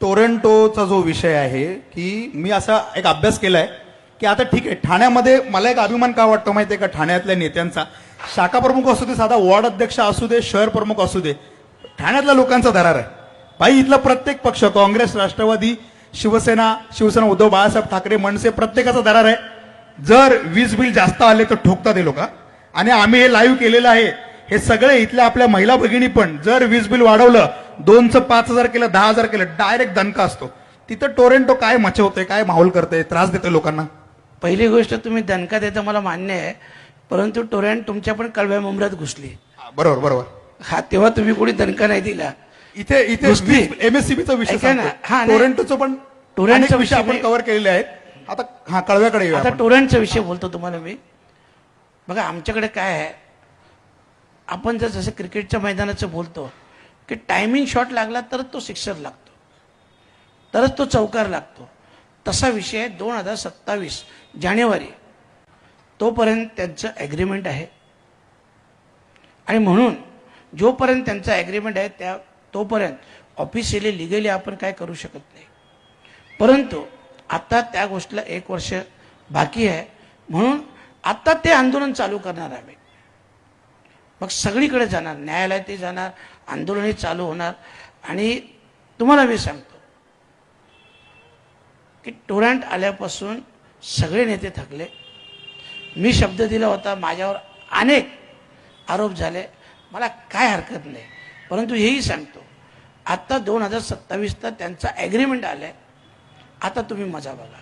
टोरेंटोचा जो विषय आहे की मी असा एक अभ्यास केलाय की आता ठीक आहे ठाण्यामध्ये मला एक अभिमान का वाटतो माहितीये का ठाण्यातल्या नेत्यांचा? शाखा प्रमुख असू दे साधा वॉर्ड अध्यक्ष असू दे शहर प्रमुख असू दे ठाण्यातल्या लोकांचा दरार आहे. भाई इथला प्रत्येक पक्ष काँग्रेस राष्ट्रवादी शिवसेना शिवसेना उद्धव बाळासाहेब ठाकरे मनसे प्रत्येकाचा दरार आहे. जर वीज बिल जास्त आले तर ठोकतात हे लोक. आणि आम्ही हे लाईव्ह केलेलं आहे. हे सगळे इथल्या आपल्या महिला भगिनी पण जर वीज बिल वाढवलं दोनचं पाच हजार केलं दहा हजार केलं डायरेक्ट दणका असतो. तिथं टोरेंटो काय मचवतोय काय माहोल करतोय त्रास देतोय लोकांना. पहिली गोष्ट तुम्ही दणका देता मला मान्य आहे परंतु टोरॅन तुमच्या पण कळव्या मुंबऱ्यात घुसली. बरोबर बरोबर. हा तेव्हा तुम्ही कोणी दणका नाही दिला. इथे इथे. एमएससीबीचा विषय ना. हा. टोरेंटोचं पण टोरेंटचा विषय आपण कव्हर केलेले आहेत. आता हा कळव्याकडे आता. टोरॅनचा विषय बोलतो तुम्हाला मी. बघा आमच्याकडे काय आहे? आपण जर जसं क्रिकेटच्या मैदानाचं बोलतो की टायमिंग शॉट लागला तरच तो सिक्सर लागतो. तरच तो चौकार लागतो. तसा विषय आहे दोन हजार सत्तावीस जानेवारी. तोपर्यंत त्यांचं ॲग्रीमेंट आहे. आणि म्हणून जोपर्यंत त्यांचं ॲग्रीमेंट आहे त्या तोपर्यंत ऑफिशियली लिगली आपण काय करू शकत नाही. परंतु आता त्या गोष्टीला एक वर्ष बाकी आहे. म्हणून आता ते आंदोलन चालू करणार आम्ही. मग सगळीकडे जाणार न्यायालयातही जाणार आंदोलनही चालू होणार. आणि तुम्हाला मी सांगतो की टोरंट आल्यापासून सगळे नेते थकले. मी शब्द दिला होता माझ्यावर अनेक आरोप झाले. मला काय हरकत नाही. परंतु हेही सांगतो आत्ता दोन हजार सत्तावीसचा त्यांचा ॲग्रीमेंट आलाय. आता तुम्ही मजा बघा.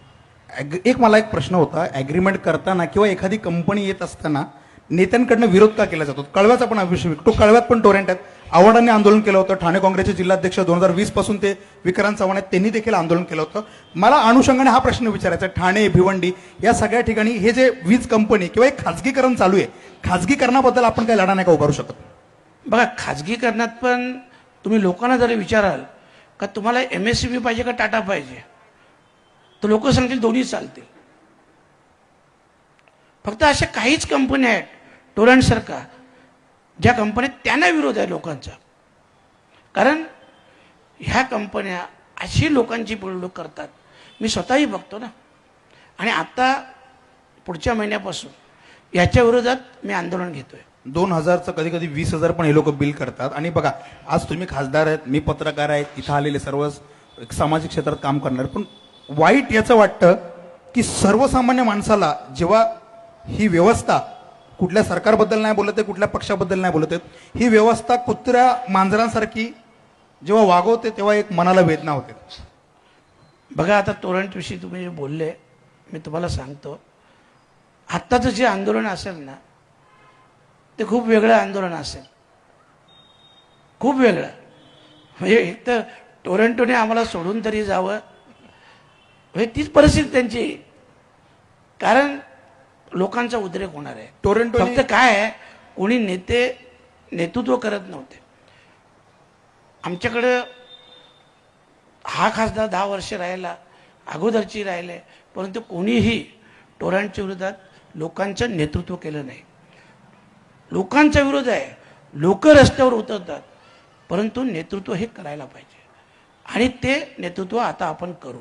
एक मला एक प्रश्न होता ॲग्रीमेंट करताना किंवा एखादी कंपनी येत असताना नेत्यांकडनं विरोध का केला जातो? कळव्याचा पण अभिषेक विषय तो कळव्यात पण टोरेंट आहेत. आव्हाडांनी आंदोलन केलं होतं. ठाणे काँग्रेसचे जिल्हाध्यक्ष दोन हजार वीसपासून ते विक्रांत चव्हाण आहेत. त्यांनी देखील आंदोलन केलं होतं. मला अनुषंगाने हा प्रश्न विचारायचा ठाणे भिवंडी या सगळ्या ठिकाणी हे जे वीज कंपनी किंवा एक खाजगीकरण चालू आहे खाजगीकरणाबद्दल आपण काही लढा नाही का उभारू शकत? बघा खाजगीकरणात पण तुम्ही लोकांना जरी विचाराल का तुम्हाला एम एस सी बी पाहिजे का टाटा पाहिजे? तर लोक सांगतील दोन्ही चालतील. फक्त अशा काहीच कंपन्या आहेत टोरंटसारखा ज्या कंपन्या त्यांना विरोध आहे लोकांचा. कारण ह्या कंपन्या अशी लोकांची पिळवणूक करतात. मी स्वतःही बघतो ना. आणि आता पुढच्या महिन्यापासून याच्या विरोधात मी आंदोलन घेतोय. दोन हजारचं कधी कधी वीस हजार पण हे लोक बिल करतात. आणि बघा आज तुम्ही खासदार आहेत मी पत्रकार आहेत इथं आलेले सर्व सामाजिक क्षेत्रात काम करणार. पण वाईट याचं वाटतं की सर्वसामान्य माणसाला जेव्हा ही व्यवस्था कुठल्या सरकारबद्दल नाही बोलत आहे कुठल्या पक्षाबद्दल नाही बोलत आहेत. ही व्यवस्था कुत्र्या मांजरांसारखी जेव्हा वागवते तेव्हा एक मनाला वेदना होते. बघा आता तोरणविषयी तुम्ही जे बोलले मी तुम्हाला सांगतो. आत्ताचं जे आंदोलन असेल ना ते खूप वेगळं आंदोलन असेल. खूप वेगळं. म्हणजे एक तर टोरेंटोने आम्हाला सोडून तरी जावं. म्हणजे तीच परिस्थिती त्यांची. कारण लोकांचा उद्रेक होणार आहे. टोरेंटो फक्त काय आहे कोणी नेते नेतृत्व करत नव्हते. आमच्याकडं हा खासदार दहा वर्ष राहिला अगोदरची राहिले परंतु कोणीही टोरांच्या विरोधात लोकांचं नेतृत्व केलं नाही. लोकांचा विरोध आहे लोक रस्त्यावर उतरतात परंतु नेतृत्व हे करायला पाहिजे. आणि ते नेतृत्व आता आपण करू.